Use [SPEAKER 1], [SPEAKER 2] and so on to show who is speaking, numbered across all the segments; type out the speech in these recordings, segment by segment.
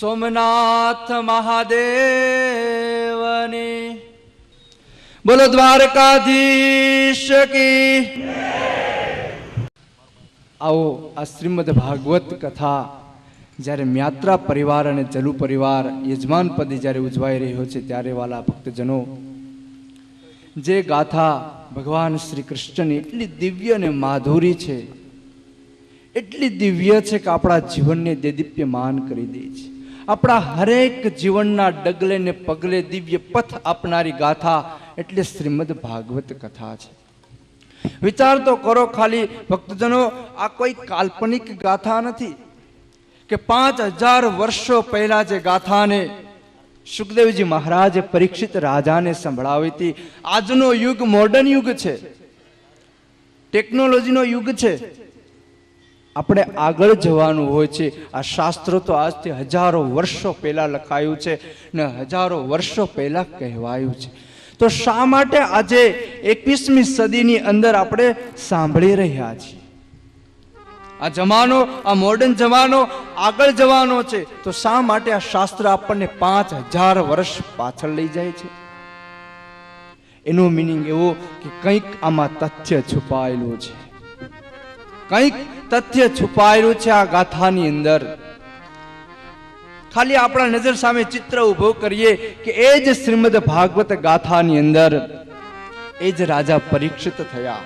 [SPEAKER 1] સોમનાથ મહાદેવની. બોલો દ્વારકાધીશ કી. આવો આ શ્રીમદ ભાગવત કથા જ્યારે મ્યાત્રા પરિવાર અને ચલુ પરિવાર યજમાન પદે જ્યારે ઉજવાઈ રહ્યો છે, ત્યારે વાલા ભક્તજનો જે ગાથા ભગવાન શ્રી કૃષ્ણની એટલી દિવ્ય અને માધુરી છે, એટલી દિવ્ય છે કે આપણા જીવનને દેદીપ્યમાન કરી દે છે. આપણા હરેક જીવનના ડગલે ને પગલે દિવ્ય પથ આપનારી ગાથા એટલે શ્રીમદ ભાગવત કથા છે. વિચાર તો કરો ખાલી, ભક્તજનો, આ કોઈ કાલ્પનિક ગાથા નથી કે પાંચ હજાર વર્ષો પહેલા જે ગાથાને સુખદેવજી મહારાજે પરીક્ષિત રાજાને સંભળાવી હતી. આજનો યુગ મોડર્ન યુગ છે. ટેકનોલોજીનો યુગ છે. આપણે આગળ જવાનું હોય છે. આ શાસ્ત્ર તો આજથી હજારો વર્ષો પહેલાં લખાયું છે ને હજારો વર્ષો પહેલાં કહેવાયું છે. તો શા માટે આજે એકવીસમી સદીની અંદર આપણે સાંભળી રહ્યા છીએ? આ જમાનો, આ મોડર્ન જમાનો આગળ જવાનો છે. તો શા માટે આ શાસ્ત્ર આપણને પાંચ હજાર વર્ષ પાછળ લઈ જાય છે? એનું મિનિંગ એવો કે કંઈક આમાં તથ્ય છુપાયેલું છે. કંઈક તથ્ય છુપાયેલું છે આ ગાથાની અંદર. ખાલી આપણા નજર સામે ચિત્ર ઊભો કરીએ કે એ જ શ્રીમદ ભાગવત ગાથાની અંદર એ જ રાજા પરીક્ષિત થયા.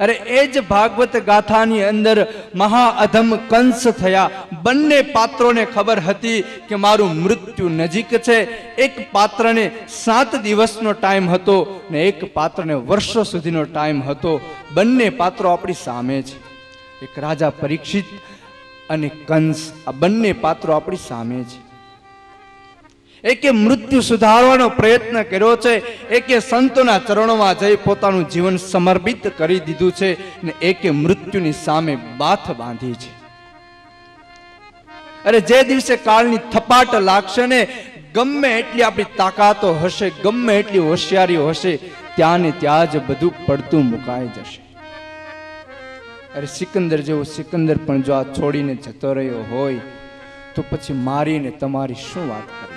[SPEAKER 1] અરે એ જ ભાગવત ગાથાની અંદર મહાઅધમ કંસ થયા. બંને પાત્રોને ખબર હતી કે મારું મૃત્યુ નજીક છે. એક પાત્રને સાત દિવસનો ટાઈમ હતો ને એક પાત્રને વર્ષો સુધીનો ટાઈમ હતો. બંને પાત્રો આપણી સામે છે. એક રાજા પરીક્ષિત અને કંસ, આ બંને પાત્રો આપણી સામે છે. એકે મૃત્યુ સુધારવાનો પ્રયત્ન કર્યો છે, એકે સંતોના ચરણોમાં જઈ પોતાનું જીવન સમર્પિત કરી દીધું છે ને એકે મૃત્યુની સામે બાથ બાંધી છે. અરે જે દિવસે કાળની થપાટ લાગશે ને, ગમે એટલી આપણી તાકાતો હશે, ગમે એટલી હોશિયારીઓ હશે, ત્યાં ને ત્યાં જ બધું પડતું મુકાઈ જશે. અરે સિકંદર જેવો સિકંદર પણ જો આ છોડીને જતો રહ્યો હોય, તો પછી મારીને તમારી શું વાત કરી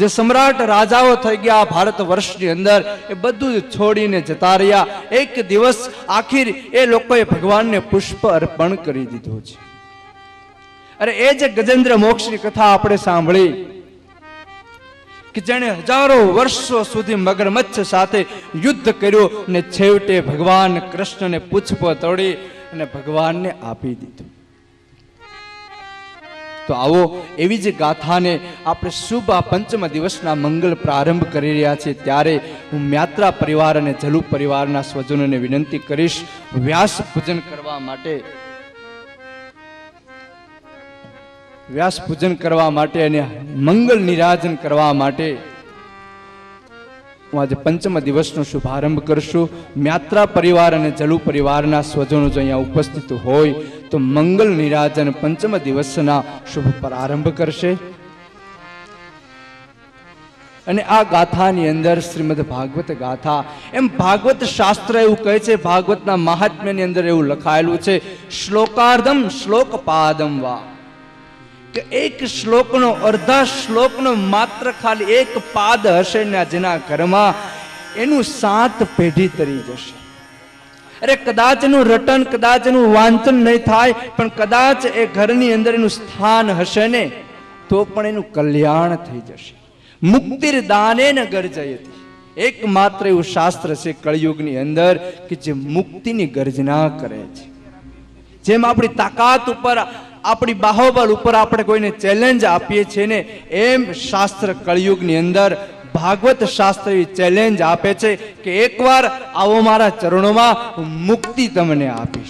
[SPEAKER 1] જે સમ્રાટ રાજાઓ થઈ ગયા ભારત વર્ષની અંદર, એ બધું જ છોડીને જતા રહ્યા. એક દિવસ આખી એ લોકોએ ભગવાનને પુષ્પ અર્પણ કરી દીધું છે. અરે એ જે ગજેન્દ્ર મોક્ષની કથા આપણે સાંભળી, કે જેણે હજારો વર્ષો સુધી મગરમચ્છ સાથે યુદ્ધ કર્યું ને છેવટે ભગવાન કૃષ્ણને પુષ્પ તોડી અને ભગવાનને આપી દીધું. તો આવો એવી જ ગાથાને આપણે શુભ આ પંચમ દિવસના મંગલ પ્રારંભ કરી રહ્યા છીએ. ત્યારે હું મ્યાત્રા પરિવાર અને જલુ પરિવારના સ્વજનોને વિનંતી કરીશ વ્યાસ પૂજન કરવા માટે. વ્યાસ પૂજન કરવા માટે અને મંગલ નિરાજન કરવા માટે. હું આજે પંચમ દિવસનો શુભારંભ કરશું. મ્યાત્રા પરિવાર અને જલુ પરિવારના સ્વજનો જો અહીંયા ઉપસ્થિત હોય, તો મંગલ નિરાજન પંચમ દિવસના શુભ પ્રારંભ કરશે. અને આ ગાથાની અંદર શ્રીમદ ભાગવત ગાથા, એમ ભાગવત શાસ્ત્ર એવું કહે છે, ભાગવતના મહાત્મ્યની અંદર એવું લખાયેલું છે, શ્લોકાર્ધમ શ્લોક પાદમ વા. કે એક શ્લોકનો અર્ધા શ્લોકનો માત્ર ખાલી એક પાદ હશે ને જેના ઘરમાં એનું સાત પેઢી તરી જશે. અરે કદાચ એનું રટન કદાચ એનું વાંચન નહીં થાય, પણ કદાચ એ ઘરની અંદર એનું સ્થાન હશે ને, તો પણ એનું કલ્યાણ થઈ જશે. મુક્તિર દાને ન ગરજયતી. એકમાત્ર એવું શાસ્ત્ર છે કળિયુગની અંદર કે જે મુક્તિની ગર્જના કરે છે. જેમ આપણી તાકાત ઉપર આપણી બાહોબલ ઉપર આપણે કોઈને ચેલેન્જ આપીએ છીએ ને, એમ શાસ્ત્ર કળિયુગની અંદર ભાગવત શાસ્ત્ર એ ચેલેન્જ આપે છે કે એકવાર આવો મારા ચરણોમાં મુક્તિ તમને આપીશ.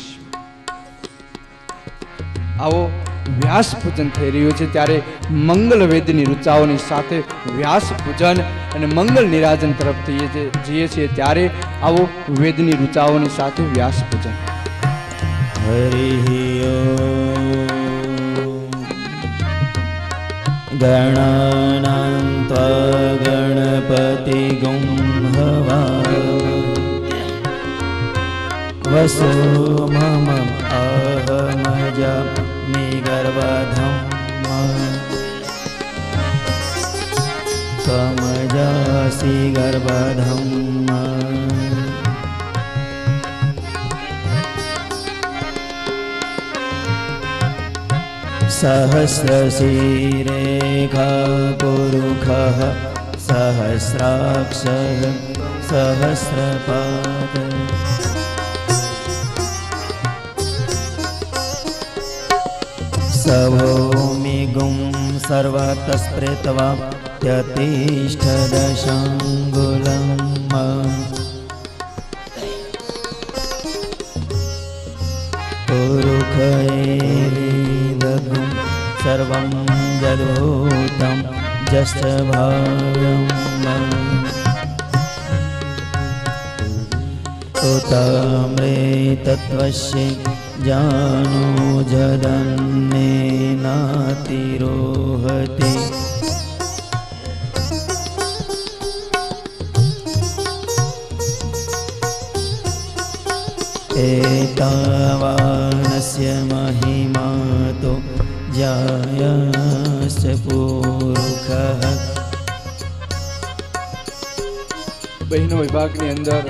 [SPEAKER 1] આવો વ્યાસ પૂજન થઈ રહ્યું છે ત્યારે મંગલ વેદની રૂચાઓની સાથે વ્યાસ પૂજન અને મંગલ નિરાજન તરફ જઈએ છીએ- ત્યારે આવો વેદની રૂચાઓની સાથે વ્યાસ પૂજન.
[SPEAKER 2] हरिः गणानां त्वा गणपतिगुं हवा वसो मम अहमज निगर्भधम् त्वमजासि गर्भधम् सहस्रशिरेख गुरुखः सहस्राक्षः सहस्रपाद। सभोमि गुं सर्वतस्त्रित्वा प्रतिष्ठदशाङ्गुलम् पुरुखये सर्वं जलूतं जस्तभाव्यम् उतामृतत्वस्य जानो जदन्नेनातिरोहति एतावानस्य महिमा तु जायस्य पुरुखः
[SPEAKER 1] બહેનો વિભાગની અંદર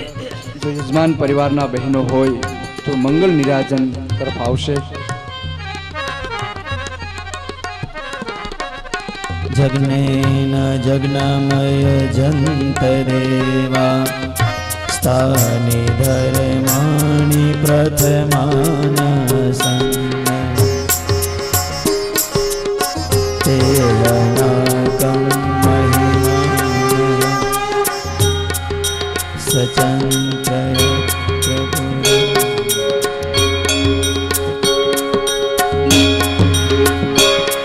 [SPEAKER 1] જો યજમાન પરિવારના બહેનો હોય તો મંગલ નિરાજન તરફ આવશે
[SPEAKER 2] जग्नेन जग्नमय जन्तरेवा स्थानि धर्माणि प्रथमानसन् सेवनाकं महिमा
[SPEAKER 3] सचञ्चय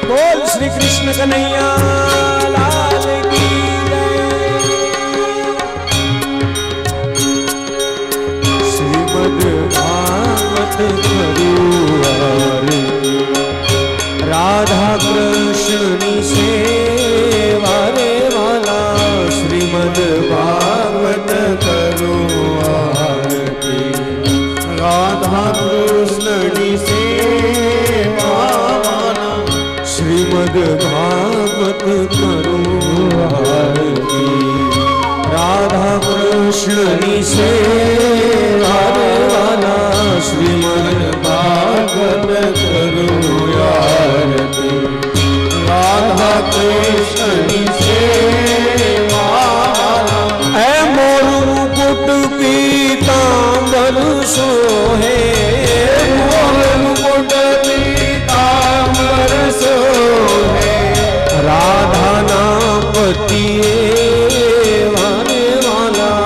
[SPEAKER 3] बोल श्री कृष्ण कन्हैया श्रीमद् भागवत કૃષ્ણની સેવા શ્રીમદ ભાગવત કરું આરતી. રાધા કૃષ્ણની સેવા શ્રીમદ ભાગવત કરું આરતી. રાધા કૃષ્ણની પતિએ વારે વાલા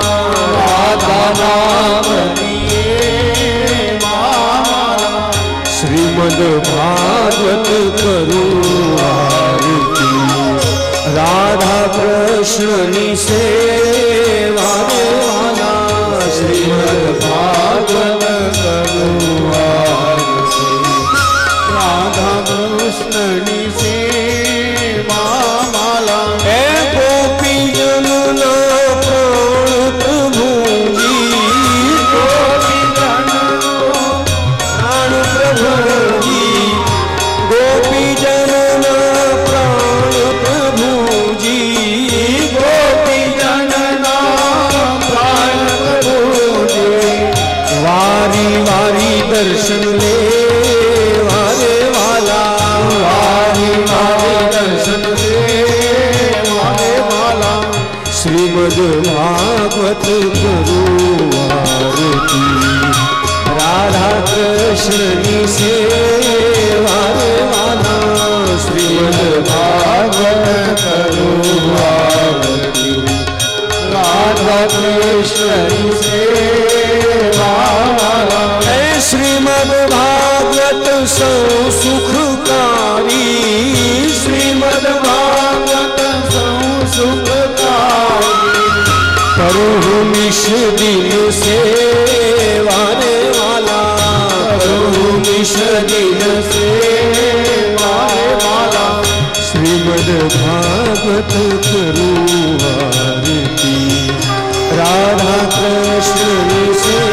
[SPEAKER 3] રાધાના પતિએ વાલા શ્રીમદ ભાગવત કરું આરતી રાધા કૃષ્ણની સેવા શ્રીમદ ભાગવત શ્રીમદ ભાગવત કરું આરતી રાધા કૃષ્ણની સેવા વાલા શ્રીમદ ભાગવત કરું આરતી રાધા કૃષ્ણની સેવા શ્રીમદ ભાગવત સૌ સુખકારી કરું નિશ દિલ સેવા રે વાલા કરું નિશ દિલ સેવા રે વાલા શ્રીમદ ભાગવત કરું આરતી રાધા કૃષ્ણ